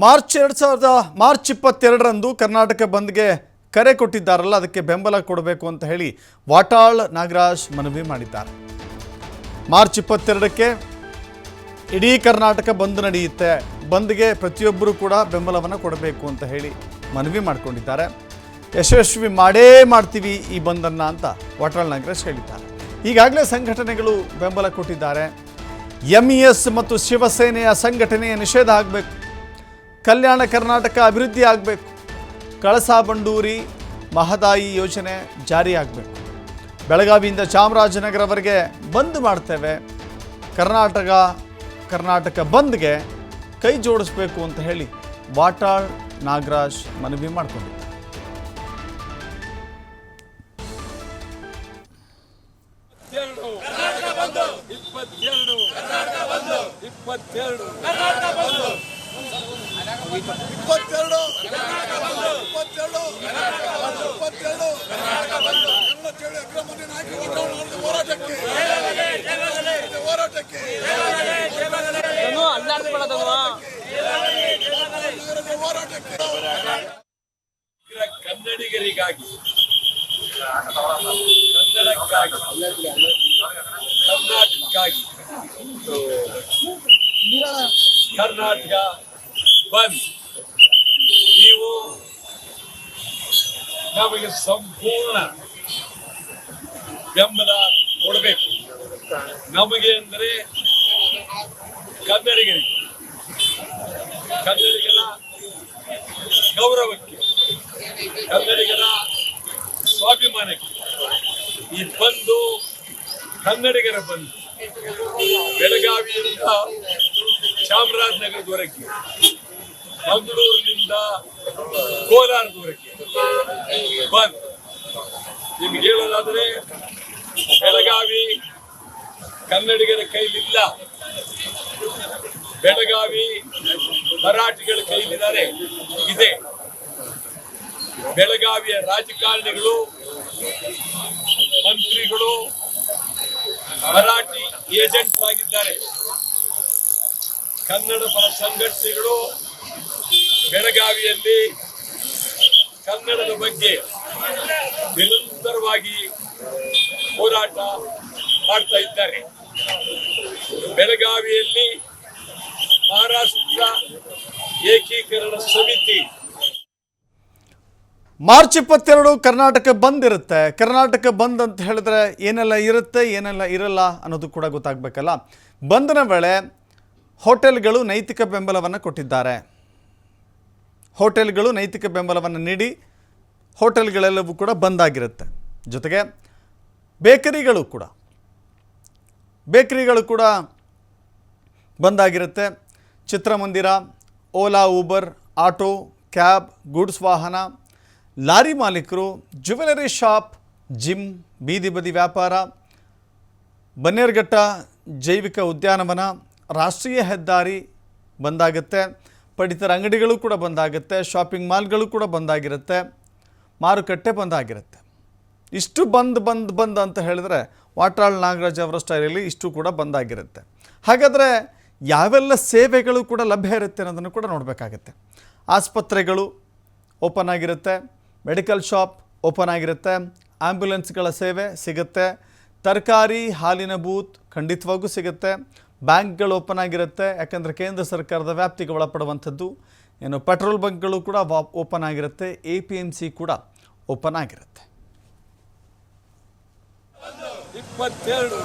March ಎರಡು ಸಾವಿರದ March ಇಪ್ಪತ್ತೆರಡರಂದು ಕರ್ನಾಟಕ ಬಂದ್ಗೆ ಕರೆ ಕೊಟ್ಟಿದ್ದಾರಲ್ಲ, ಅದಕ್ಕೆ ಬೆಂಬಲ ಕೊಡಬೇಕು ಅಂತ ಹೇಳಿ ವಾಟಾಳ್ ನಾಗರಾಜ್ ಮನವಿ ಮಾಡಿದ್ದಾರೆ. ಮಾರ್ಚ್ ಇಪ್ಪತ್ತೆರಡಕ್ಕೆ ಇಡೀ ಕರ್ನಾಟಕ ಬಂದ್ ನಡೆಯುತ್ತೆ. ಬಂದ್ಗೆ ಪ್ರತಿಯೊಬ್ಬರು ಕೂಡ ಬೆಂಬಲವನ್ನು ಕೊಡಬೇಕು ಅಂತ ಹೇಳಿ ಮನವಿ ಮಾಡಿಕೊಂಡಿದ್ದಾರೆ. ಯಶಸ್ವಿ ಮಾಡೇ ಮಾಡ್ತೀವಿ ಈ ಬಂದನ್ನು ಅಂತ ವಾಟಾಳ್ ನಾಗರಾಜ್ ಹೇಳಿದ್ದಾರೆ. ಈಗಾಗಲೇ ಸಂಘಟನೆಗಳು ಬೆಂಬಲ ಕೊಟ್ಟಿದ್ದಾರೆ. ಎಂ ಇ ಎಸ್ ಮತ್ತು ಶಿವಸೇನೆಯ ಸಂಘಟನೆಯ ನಿಷೇಧ ಆಗಬೇಕು ಕಲ್ಯಾಣ ಕರ್ನಾಟಕ ಅಭಿವೃದ್ಧಿ ಆಗಬೇಕು. ಕಳಸಾ ಬಂಡೂರಿ ಮಹದಾಯಿ ಯೋಜನೆ ಜಾರಿಯಾಗಬೇಕು ಬೆಳಗಾವಿಯಿಂದ ಚಾಮರಾಜನಗರವರೆಗೆ ಬಂದ್ ಮಾಡ್ತೇವೆ. ಕರ್ನಾಟಕ ಕರ್ನಾಟಕ ಬಂದ್ಗೆ ಕೈ ಜೋಡಿಸ್ಬೇಕು ಅಂತ ಹೇಳಿ ವಾಟಾಳ್ ನಾಗರಾಜ್ ಮನವಿ ಮಾಡಿಕೊಂಡಿದ್ದಾರೆ. ಇಪ್ಪತ್ತೆರಡು. ಇಪ್ಪತ್ತೆರಡು. ಇಪ್ಪತ್ತೆರಡು. ಇಪ್ಪತ್ತೆರಡು. ಎಲ್ಲ ಚಳಿ ಅಕ್ರಮದಲ್ಲಿ ನಾಯಕರು ಒಟ್ಟಾಗಿ ಹೋರಾಟಕ್ಕೆ. ಹೋರಾಟಕ್ಕೆ. ಕನ್ನಡಿಗರಿಗಾಗಿ. ಕನ್ನಡಕ್ಕಾಗಿ. ಕರ್ನಾಟಕಕ್ಕಾಗಿ. ಕರ್ನಾಟಕ ಬಂದ್. ನೀವು ನಮಗೆ ಸಂಪೂರ್ಣ ಬೆಂಬಲ ಕೊಡಬೇಕು. ನಮಗೆ ಅಂದರೆ ಕನ್ನಡಿಗರಿಗೆ. ಕನ್ನಡಿಗರ ಗೌರವಕ್ಕೆ. ಕನ್ನಡಿಗರ ಸ್ವಾಭಿಮಾನಕ್ಕೆ. ಈ ಬಂದು ಕನ್ನಡಿಗರ ಬಂದು ಬೆಳಗಾವಿಯಿಂದ ಚಾಮರಾಜನಗರದವರೆಗೆ. ಮಂಗಳೂರಿನಿಂದ ಕೋಲಾರದವರೆಗೆ. ಬಂದ್ ನಿಮ್ಗೆ ಹೇಳೋದಾದ್ರೆ, ಬೆಳಗಾವಿ ಕನ್ನಡಿಗರ ಕೈಲಿಲ್ಲ. ಬೆಳಗಾವಿ ಮರಾಠಿಗಳ ಕೈಲಿದ್ದಾರೆ. ಇದೆ. ಬೆಳಗಾವಿಯ ರಾಜಕಾರಣಿಗಳು, ಮಂತ್ರಿಗಳು, ಮರಾಠಿ ಏಜೆಂಟ್ ಆಗಿದ್ದಾರೆ. ಕನ್ನಡ ಪರ ಸಂಘಟನೆಗಳು ಬೆಳಗಾವಿಯಲ್ಲಿ ಕನ್ನಡದ ಬಗ್ಗೆ ನಿರಂತರವಾಗಿ ಹೋರಾಟ ಮಾಡ್ತಾ ಇದ್ದಾರೆ. ಬೆಳಗಾವಿಯಲ್ಲಿ ಮಹಾರಾಷ್ಟ್ರ ಏಕೀಕರಣ ಸಮಿತಿ. ಮಾರ್ಚ್ ಇಪ್ಪತ್ತೆರಡು ಕರ್ನಾಟಕ ಬಂದ್ ಇರುತ್ತೆ. ಕರ್ನಾಟಕ ಬಂದ್ ಅಂತ ಹೇಳಿದ್ರೆ ಏನೆಲ್ಲ ಇರುತ್ತೆ, ಏನೆಲ್ಲ ಇರಲ್ಲ ಅನ್ನೋದು ಕೂಡ ಗೊತ್ತಾಗಬೇಕಲ್ಲ. ಬಂದ್ನ ವೇಳೆ ಹೋಟೆಲ್ಗಳು ನೈತಿಕ ಬೆಂಬಲವನ್ನು ಕೊಟ್ಟಿದ್ದಾರೆ. ಹೋಟೆಲ್ಗಳು ನೈತಿಕ ಬೆಂಬಲವನ್ನು ನೀಡಿ ಹೋಟೆಲ್ಗಳೆಲ್ಲವೂ ಕೂಡ ಬಂದ್ ಆಗಿರುತ್ತೆ ಜೊತೆಗೆ ಬೇಕರಿಗಳು ಕೂಡ. ಬೇಕರಿಗಳು ಕೂಡ ಬಂದಾಗಿರುತ್ತೆ. ಚಿತ್ರಮಂದಿರ, Ola, Uber, auto, cab, goods ವಾಹನ, ಲಾರಿ ಮಾಲೀಕರು ಜ್ಯುವೆಲರಿ ಶಾಪ್, ಜಿಮ್, ಬೀದಿ ಬದಿ ವ್ಯಾಪಾರ, ಬನ್ನೇರ್ಘಟ್ಟ ಜೈವಿಕ ಉದ್ಯಾನವನ, ರಾಷ್ಟ್ರೀಯ ಹೆದ್ದಾರಿ ಬಂದಾಗುತ್ತೆ. ಪಡಿತರ ಅಂಗಡಿಗಳು ಕೂಡ ಬಂದಾಗುತ್ತೆ ಶಾಪಿಂಗ್ ಮಾಲ್ಗಳು ಕೂಡ ಬಂದಾಗಿರುತ್ತೆ, ಮಾರುಕಟ್ಟೆ ಬಂದಾಗಿರುತ್ತೆ. ಇಷ್ಟು ಬಂದ್ ಬಂದ್ ಬಂದ್ ಅಂತ ಹೇಳಿದ್ರೆ ವಾಟಾಳ್ ನಾಗರಾಜ್ ಅವರ ಸ್ಟೈಲಲ್ಲಿ ಇಷ್ಟು ಕೂಡ ಬಂದಾಗಿರುತ್ತೆ. ಹಾಗಾದರೆ ಯಾವೆಲ್ಲ ಸೇವೆಗಳು ಕೂಡ ಲಭ್ಯ ಇರುತ್ತೆ ಅನ್ನೋದನ್ನು ಕೂಡ ನೋಡಬೇಕಾಗತ್ತೆ. ಆಸ್ಪತ್ರೆಗಳು ಓಪನ್ ಆಗಿರುತ್ತೆ ಮೆಡಿಕಲ್ ಶಾಪ್ ಓಪನ್ ಆಗಿರುತ್ತೆ ಆ್ಯಂಬುಲೆನ್ಸ್ಗಳ ಸೇವೆ ಸಿಗುತ್ತೆ, ತರಕಾರಿ ಹಾಲಿನ ಬೂತ್ ಖಂಡಿತವಾಗೂ ಸಿಗುತ್ತೆ ಬ್ಯಾಂಕ್ಗಳು ಓಪನ್ ಆಗಿರುತ್ತೆ. ಯಾಕಂದರೆ ಕೇಂದ್ರ ಸರ್ಕಾರದ ವ್ಯಾಪ್ತಿಗೆ ಒಳಪಡುವಂಥದ್ದು. ಏನು ಪೆಟ್ರೋಲ್ ಬಂಕ್ಗಳು ಕೂಡ ಓಪನ್ ಆಗಿರುತ್ತೆ. ಎ ಪಿ ಎಂ ಸಿ ಕೂಡ ಓಪನ್ ಆಗಿರುತ್ತೆ. ಇಪ್ಪತ್ತೆರಡು.